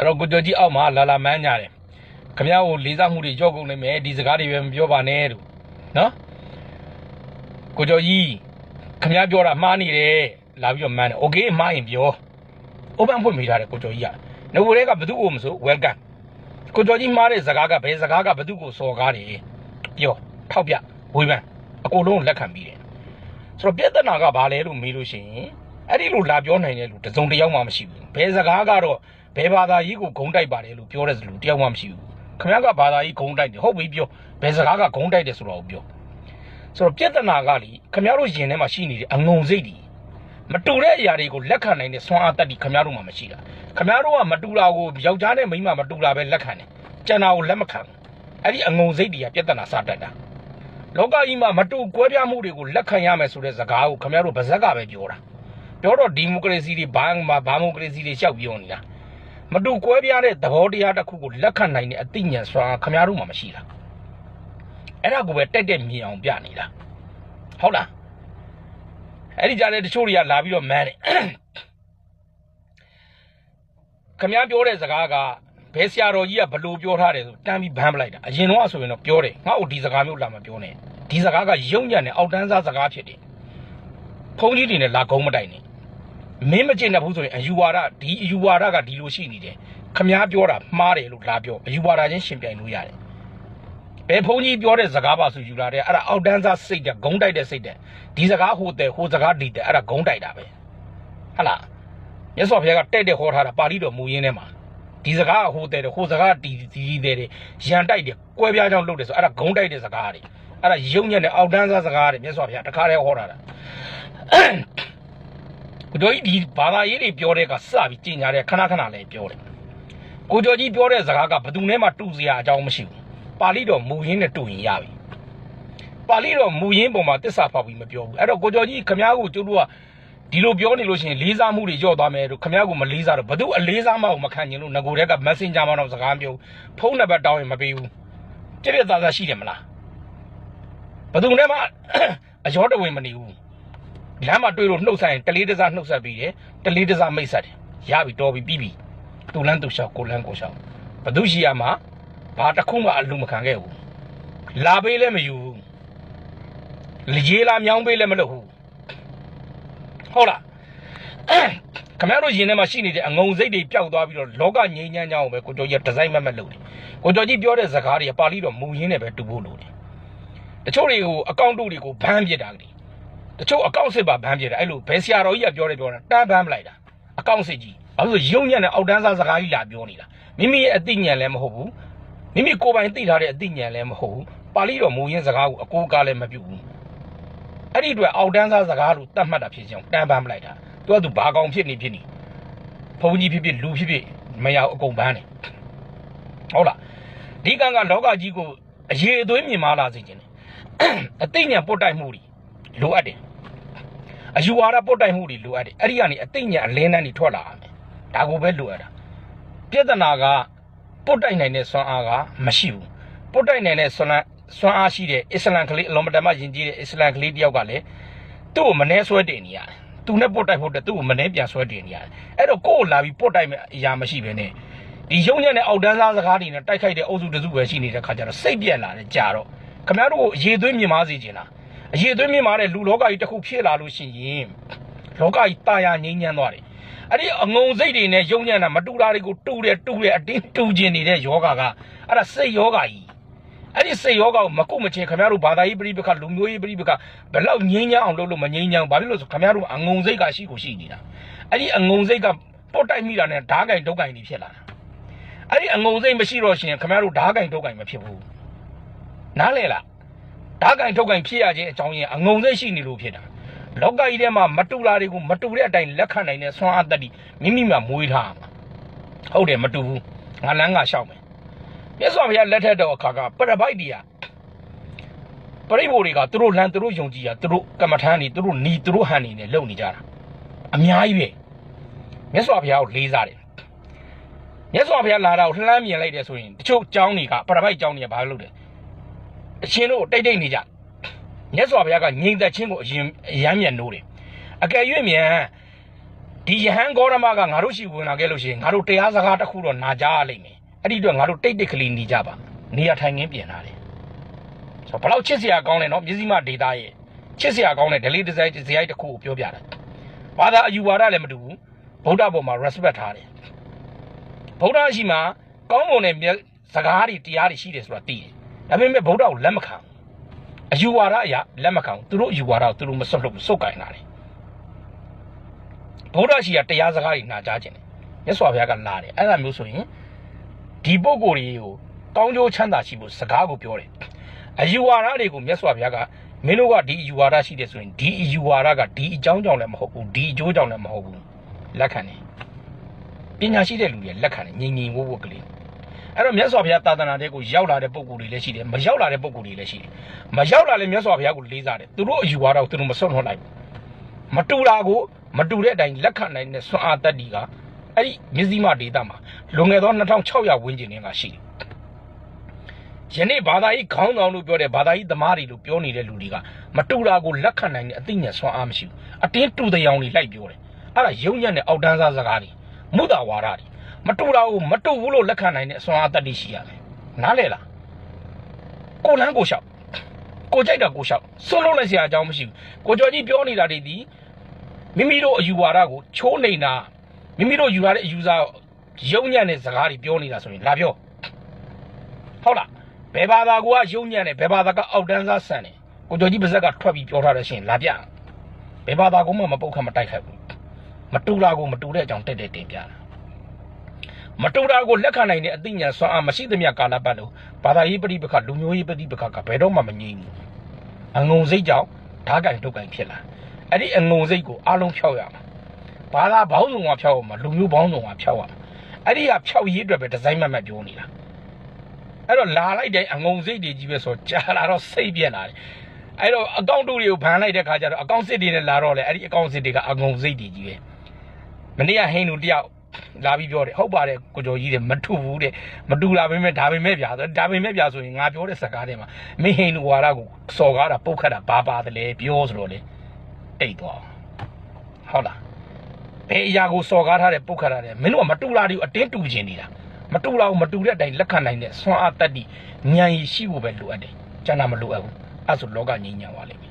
အဲ့တော့ကိုကျော်ကြီးအောက်မှာလာလာမန်းညာတယ်ခမရကိုလေးစားမှုတွေကြောက်ကုန်နေမယ်ဒီစကားတွေပဲမပြောပါနဲ့လို့နော်ကိုကျော်ကြီးခမရပြောတာမှားနေတယ်လာပြီးတော့မန်းတယ်โอเคမှားရင်ပြော open ဖွင့်မိထားတယ်ကိုကျော်ကြီးကငိုတွေကဘသူ့ကိုမဆို welcome ကိုကျော်ကြီးမှားတဲ့စကားကဘယ်စကားကဘသူ့ကိုစော်ကားတယ်ပြောထောက်ပြဝေဖန်အကုန်လုံးလက်ခံပြီးတယ်ဆိုတော့ပြဿနာကဘာလဲလို့မေးလို့ရှိရင်အဲ့ဒီလိုလာပြောနိုင်တဲ့လူတစ်စုံတစ်ယောက်မှမရှိဘူးဘယ်စကားကတော့ ဘယ်ဘာသာကြီးကိုဂုံတိုက်ပါတယ်လို့ပြောတဲ့လူတစ်ယောက်မှမရှိဘူးခင်ဗျားကဘာသာကြီးဂုံတိုက်တယ်ဟုတ်ပြီပြောဘယ်စကားကဂုံတိုက်တယ်ဆိုတော့ပြောဆိုတော့ပြဿနာကလေခင်ဗျားတို့ယင်ထဲမှာရှိနေတဲ့အငုံစိတ်တွေမတူတဲ့အရာတွေကိုလက်ခံနိုင်တဲ့ဆွမ်းအားတတ်တိခင်ဗျားတို့မှမရှိတာခင်ဗျားတို့ကမတူတာကိုယောက်ျားနဲ့မိန်းမမတူတာပဲလက်ခံတယ်ကျန်တာကိုလက်မခံဘူးအဲ့ဒီအငုံစိတ်တွေကပြဿနာစတတ်တာလောကကြီးမှာမတူကွဲပြားမှုတွေကိုလက်ခံရမယ်ဆိုတဲ့စကားကိုခင်ဗျားတို့ဗဇက်ကပဲပြောတာပြောတော့ဒီမိုကရေစီတွေဘာမှဘာမိုကရေစီတွေရှောက်ပြောနေတာ မတူကွဲပြားတဲ့သဘောတရားတစ်ခုကိုလက်ခံနိုင်တဲ့အသိဉာဏ်စွာခင်ဗျားတို့မှမရှိတာအဲ့ဒါကိုပဲတက်တက်မြင်အောင်ပြနေတာဟုတ်လားအဲ့ဒီကြားတဲ့တချို့တွေကလာပြီးတော့မန်းတယ်ခင်ဗျားပြောတဲ့စကားကဘယ်ဆရာတော်ကြီးကဘလို့ပြောထားတယ်ဆိုတန်းပြီးဘမ်းပလိုက်တာအရင်တော့ဆိုရင်တော့ပြောတယ်ငါ့ကိုဒီစကားမျိုးလာမပြောနဲ့ဒီစကားကယုံညံ့တဲ့အောက်တန်းစားစကားဖြစ်တယ်ဖုန်းကြီးတွေနဲ့လာကုန်းမတိုင်နဲ့ မင်းမကျင့်တတ်ဘူးဆိုရင်အယူဝါဒဒီအယူဝါဒကဒီလိုရှိနေတယ်ခမားပြောတာမှားတယ်လို့လာပြောအယူဝါဒချင်းရှင်ပြိုင်လို့ရတယ်ဘယ်ဖုန်းကြီးပြောတဲ့စကားပါဆိုယူလာတဲ့အဲ့ဒါအောက်တန်းစားစိတ်တဲ့ဂုံးတိုက်တဲ့စိတ်တဲ့ဒီစကားဟိုတဲ့ဟိုစကားဒီတဲ့အဲ့ဒါဂုံးတိုက်တာပဲဟဟလားမြတ်စွာဘုရားကတဲ့တဲ့ဟောထားတာပါဠိတော်မူရင်းထဲမှာဒီစကားကဟိုတဲ့တယ်ဟိုစကားတီတီတီတဲ့တယ်ရန်တိုက်တယ်ကွဲပြားကြောင်လုပ်တယ်ဆိုအဲ့ဒါဂုံးတိုက်တဲ့စကားတွေအဲ့ဒါယုံညံ့တဲ့အောက်တန်းစားစကားတွေမြတ်စွာဘုရားတခါတည်းဟောတာ တာကိုတို့ဒီဘာသာရေးတွေပြောတဲ့ကစပြီးကြင်ညာတဲ့ခဏခဏလည်းပြောတယ်ကိုကျော်ကြီးပြောတဲ့စကားကဘယ်သူနဲ့မှတူစရာအကြောင်းမရှိဘူးပါဠိတော်မူရင်းနဲ့တူရင်ရပြီပါဠိတော်မူရင်းပုံမှာတစ္ဆာဖောက်ပြီးမပြောဘူးအဲ့တော့ကိုကျော်ကြီးခမားကိုကျတို့ကဒီလိုပြောနေလို့ရှိရင်လေးစားမှုတွေညော့သွားမယ်တို့ခမရကိုမလေးစားတော့ဘသူအလေးစားမှကိုမခံချင်လို့ငကိုတဲ့က Messenger မှာတော့စကားပြောဖုန်းနံပါတ်တောင်းရင်မပေးဘူးကြည့်ရသားသားရှိတယ်မလားဘသူနဲ့မှအရောတဝင်မနေဘူး လမ်းမှာတွေ့လို့နှုတ်ဆက်ရင်တလေးတစားနှုတ်ဆက်ပြီးတယ်တလေးတစားမိတ်ဆက်တယ်ရပြီတော်ပြီပြီးပြီသူလန်းသူလျှောက်ကိုလန်းကိုလျှောက်ဘသူရှိရမှာဘာတစ်ခုမှအလူမခံခဲ့ဘူးလာပေးလည်းမယူဘူးလေကြီးလာမြောင်းပေးလည်းမလုပ်ဘူးဟုတ်လားခမရတို့ရင်ထဲမှာရှိနေတဲ့အငုံစိတ်တွေပျောက်သွားပြီးတော့လောကငြိမ်းချမ်းကြအောင်ပဲကိုကျော်ကြီးဒီဇိုင်းမတ်မတ်လုပ်တယ်ကိုကျော်ကြီးပြောတဲ့စကားတွေကပါဠိတော်မူရင်းနဲ့ပဲတူဖို့လိုတယ်တချို့တွေကိုအကောင့်တုတွေကိုဘန်းပြစ်တာကလေး တချို့အကောင့်စစ်ပါဘန်းပြစ်တာအဲ့လိုဘယ်ဆရာတော်ကြီးကပြောတယ်ပြောတာတန်းဘန်းမလိုက်တာအကောင့်စစ်ကြီးဘာလို့ရုံညံ့တဲ့အောက်တန်းစားစကားကြီးလာပြောနေတာမိမိရဲ့အသိဉာဏ်လည်းမဟုတ်ဘူးမိမိကိုယ်ပိုင်သိထားတဲ့အသိဉာဏ်လည်းမဟုတ်ဘူးပါဠိတော်မူရင်းစကားကိုအကိုးကားလည်းမပြုတ်ဘူးအဲ့ဒီအတွက်အောက်တန်းစားစကားလို့တတ်မှတ်တာဖြစ်ချင်းတန်းပန်းမလိုက်တာသူကသူဘာကောင်ဖြစ်နေဖြစ်နေဘုံကြီးဖြစ်ဖြစ်လူဖြစ်ဖြစ်မရအောင်အကုန်ပန်းနေဟုတ်လားဒီကံကလောကကြီးကိုအရေးအသွေးမြင်မာလာစေခြင်းတယ်အသိဉာဏ်ပုတ်တိုက်မှုတွေလိုအပ်တယ် အယူဝါဒပုတ်တိုက်မှုတွေလိုအပ်တယ်အဲ့ဒီကနေအသိဉာဏ်အလင်းတန်းတွေထွက်လာတယ်ဒါကိုပဲလိုအပ်တာပြဿနာကပုတ်တိုက်နိုင်တဲ့ဆွမ်းအားကမရှိဘူးပုတ်တိုက်နိုင်တဲ့ဆွမ်းအားဆွမ်းအားရှိတဲ့အစ္စလမ်ကလေးအလုံးမတမယဉ်ကျေးတဲ့အစ္စလမ်ကလေးတယောက်ကလည်းသူ့ကိုမနှဲဆွဲတင်နေရတယ်သူနဲ့ပုတ်တိုက်ဖို့တဲ့သူ့ကိုမနှဲပြန်ဆွဲတင်နေရတယ်အဲ့တော့ကိုယ့်ကိုလာပြီးပုတ်တိုက်မဲ့အရာမရှိဘဲနဲ့ဒီရုံညံ့တဲ့အောက်တန်းစားစကားတွေနဲ့တိုက်ခိုက်တဲ့အုပ်စုတစုပဲရှိနေတဲ့ခါကျတော့စိတ်ပြက်လာတယ်ကြာတော့ခင်ဗျားတို့ကိုအရေးသွေးမြင်မာစေချင်တာ အရေးသွေးမြင်မာတဲ့လူလောကကြီးတစ်ခုဖြစ်လာလို့ရှိရင်လောကကြီးတာယာငြိမ်းချမ်းသွားတယ်အဲ့ဒီအငုံစိတ်တွေနဲ့ယုံညံ့တာမတူတာတွေကိုတူတယ်တူတယ်အတင်းတူကျင်နေတဲ့ယောဂကအဲ့ဒါစိတ်ယောဂကြီးအဲ့ဒီစိတ်ယောဂကိုမကုတ်မချင်းခင်ဗျားတို့ဘာသာရေးပြိပခလူမျိုးရေးပြိပခဘယ်လောက်ငြိမ်းချမ်းအောင်လုပ်လို့မငြိမ်းချမ်းဘာဖြစ်လို့ဆိုခင်ဗျားတို့အငုံစိတ်ကရှိကိုရှိနေတာအဲ့ဒီအငုံစိတ်ကပုတ်တိုက်မိတာနဲ့ဓားကင်ဒုတ်ကင်တွေဖြစ်လာတာအဲ့ဒီအငုံစိတ်မရှိတော့ရှင်ခင်ဗျားတို့ဓားကင်ဒုတ်ကင်မဖြစ်ဘူးနားလေလား ဓားကင်ဒုတ်ကင်ဖြစ်ရခြင်းအကြောင်းရင်းအငုံစိတ်ရှိနေလို့ဖြစ်တာလောကကြီးထဲမှာမတူတာတွေကိုမတူတဲ့အတိုင်းလက်ခံနိုင်တဲ့ဆွမ်းအားတတ်တိမိမိမှာမွေးထားမှာဟုတ်တယ်မတူဘူးငါလန်းကရှောက်မယ်မြတ်စွာဘုရားလက်ထက်တော်အခါကပရပိုက်တွေကပရိဘိုလ်တွေကသူတို့လမ်းသူတို့ယုံကြည်ရသူတို့ကမ္မထမ်းတွေသူတို့နီသူတို့ဟန်နေနဲ့လုပ်နေကြတာအများကြီးပဲမြတ်စွာဘုရားကိုလေးစားတယ်မြတ်စွာဘုရားလာတာကိုလှမ်းမြင်လိုက်တယ်ဆိုရင်တချို့ကျောင်းတွေကပရပိုက်ကျောင်းတွေကဘာလုပ်လဲ အရှင်တို့တိတ်တိတ်နေကြမြတ်စွာဘုရားကငြိမ်သက်ခြင်းကိုအရင်အယမ်းမြန်နိုးတယ်အကယ်၍မြန်ဒီယဟန်ဂေါရမကငါတို့ရှိဝင်လာခဲ့လို့ရှိရင်ငါတို့တရားစကားတစ်ခုတော့နာကြားရလိမ့်မယ်အဲ့ဒီအတွက်ငါတို့တိတ်တိတ်ကလေးနေကြပါနေရာထိုင်ခင်းပြင်လာတယ်ဆိုတော့ဘလောက်ချစ်စရာကောင်းလဲနော်မြစည်းမဒေတာရဲ့ချစ်စရာကောင်းတဲ့ delay design ဇယိုက်တစ်ခုကိုပြောပြတာဘာသာအယူဝါဒလည်းမတူဘူးဗုဒ္ဓဘောမှာ respect ထားတယ်ဗုဒ္ဓရှိမှကောင်းမွန်တဲ့မြတ်စကားတွေတရားတွေရှိတယ်ဆိုတာသိတယ် ဒါပေမဲ့ဗုဒ္ဓကိုလက်မခံဘူးအယူဝါဒအရာလက်မခံဘူးသူတို့အယူဝါဒကိုသူတို့မစွတ်လို့စုတ်ကင်လာတယ်ဗုဒ္ဓရှိကတရားစကားတွေနာကြားခြင်းတယ်မြတ်စွာဘုရားကလာတယ်အဲ့ဒါမျိုးဆိုရင်ဒီပုဂ္ဂိုလ်တွေကိုကောင်းကျိုးချမ်းသာရှိဖို့စကားကိုပြောတယ်အယူဝါဒတွေကိုမြတ်စွာဘုရားကမင်းတို့ကဒီအယူဝါဒရှိတယ်ဆိုရင်ဒီအယူဝါဒကဒီအကြောင်းကြောင့်လည်းမဟုတ်ဘူးဒီအကျိုးကြောင့်လည်းမဟုတ်ဘူးလက်ခံတယ်ပညာရှိတဲ့လူတွေလက်ခံတယ်ငြိမ်ငြိမ်ဝုတ်ဝုတ်ကလေး အဲ့တော့မြတ်စွာဘုရားသာသနာတဲ့ကိုရောက်လာတဲ့ပုံကိုယ်တွေလည်းရှိတယ်မရောက်လာတဲ့ပုံကိုယ်တွေလည်းရှိတယ်မရောက်လာလည်းမြတ်စွာဘုရားကိုလေးစားတယ်သူတို့အယူဝါဒကိုသူတို့မစွန့်လွှတ်လိုက်ဘူးမတူတာကိုမတူတဲ့အတိုင်းလက်ခံနိုင်တဲ့ဆွမ်းအားတတ္တိကအဲ့ဒီမြစည်းမဒေတာမှာလွန်ခဲ့သော2600ဝန်းကျင်တွင်ကရှိတယ်ယနေ့ဘာသာရေးခေါင်းဆောင်လို့ပြောတဲ့ဘာသာရေးသမားတွေလို့ပြောနေတဲ့လူတွေကမတူတာကိုလက်ခံနိုင်တဲ့အသိဉာဏ်ဆွမ်းအားမရှိဘူးအတင်းတူတဲ့ရောင်တွေလိုက်ပြောတယ်အဲ့ဒါယုံညံ့တဲ့အောက်တန်းစားစကားတွေမုဒ္ဒဝါဒတွေ မတူတာကိုမတူဘူးလို့လက်ခံနိုင်တဲ့အဆွမ်းအားတတ္တိရှိရတယ်နားလေလားကိုလန်းကိုလျှောက်ကိုကြိုက်တာကိုလျှောက်စွန့်လို့လည်းဆရာအကြောင်းမရှိဘူးကိုကျော်ကြီးပြောနေတာတွေဒီမိမိတို့အယူဝါဒကိုချိုးနေတာမိမိတို့ယူရတဲ့အယူစားယုံညံ့တဲ့စကားတွေပြောနေတာဆိုရင်လာပြောဟုတ်လားဘယ်ဘာသာကယုံညံ့တယ်ဘယ်ဘာသာကအောက်တန်းစားဆန်တယ်ကိုကျော်ကြီးပါဇက်ကထွက်ပြီးပြောထားတဲ့ရှင်လာပြဘယ်ဘာသာကမှမပုတ်ခတ်မတိုက်ခိုက်ဘူးမတူတာကိုမတူတဲ့အကြောင်းတက်တက်တင်ပြတာ မတူတာကိုလက်ခံနိုင်တဲ့အသိဉာဏ်စွမ်းအားမရှိသမျှကာလပတ်လို့ဘာသာရေးပဋိပက္ခလူမျိုးရေးပဋိပက္ခကဘယ်တော့မှမငြိမ်းဘူးအငုံစိတ်ကြောင့်ဓာတ်ကင်ဒုက္ကင်ဖြစ်လာအဲ့ဒီအငုံစိတ်ကိုအလုံးဖြောက်ရမှာဘာသာဘောင်းစုံကဖြောက်ရမှာလူမျိုးဘောင်းစုံကဖြောက်ရမှာအဲ့ဒီကဖြောက်ရေးအတွက်ပဲဒီဇိုင်းမှတ်မှတ်ပြောနေတာအဲ့တော့လာလိုက်တဲ့အငုံစိတ်တွေကြီးပဲဆိုကြာလာတော့စိတ်ပြက်လာတယ်အဲ့တော့အကောင့်တူတွေကိုဗန်လိုက်တဲ့ခါကျတော့အကောင့်စစ်တွေနဲ့လာတော့လေအဲ့ဒီအကောင့်စစ်တွေကအငုံစိတ်တွေကြီးပဲမနေ့ကဟင်းလူတယောက် လာပြီးပြောတယ်ဟုတ်ပါတယ်ကိုကျော်ကြီးတယ်မထူဘူးတဲ့မတူလာပေမဲ့ဒါပေမဲ့ဗျာဆိုဒါပေမဲ့ဗျာဆိုရင်ငါပြောတဲ့စကားတွေမှာမင်းဟင်းလူဝါဒကိုစော်ကားတာပုတ်ခတ်တာဘာပါတယ်လဲပြောဆိုတော့လေတိတ်သွားဟုတ်လားဘယ်အရာကိုစော်ကားထားတဲ့ပုတ်ခတ်တာလဲမင်းတို့ကမတူလာတွေကိုအတင်းတူချင်နေတာမတူလာကိုမတူတဲ့အတိုင်းလက်ခံနိုင်တဲ့ဆွမ်းအားတတ္တိဉာဏ်ရည်ရှိဖို့ပဲလိုအပ်တယ်ကျန်တာမလိုအပ်ဘူးအဲ့ဆိုလောကငြိမ်းချမ်းသွားလိမ့်မယ်ဟုတ်လား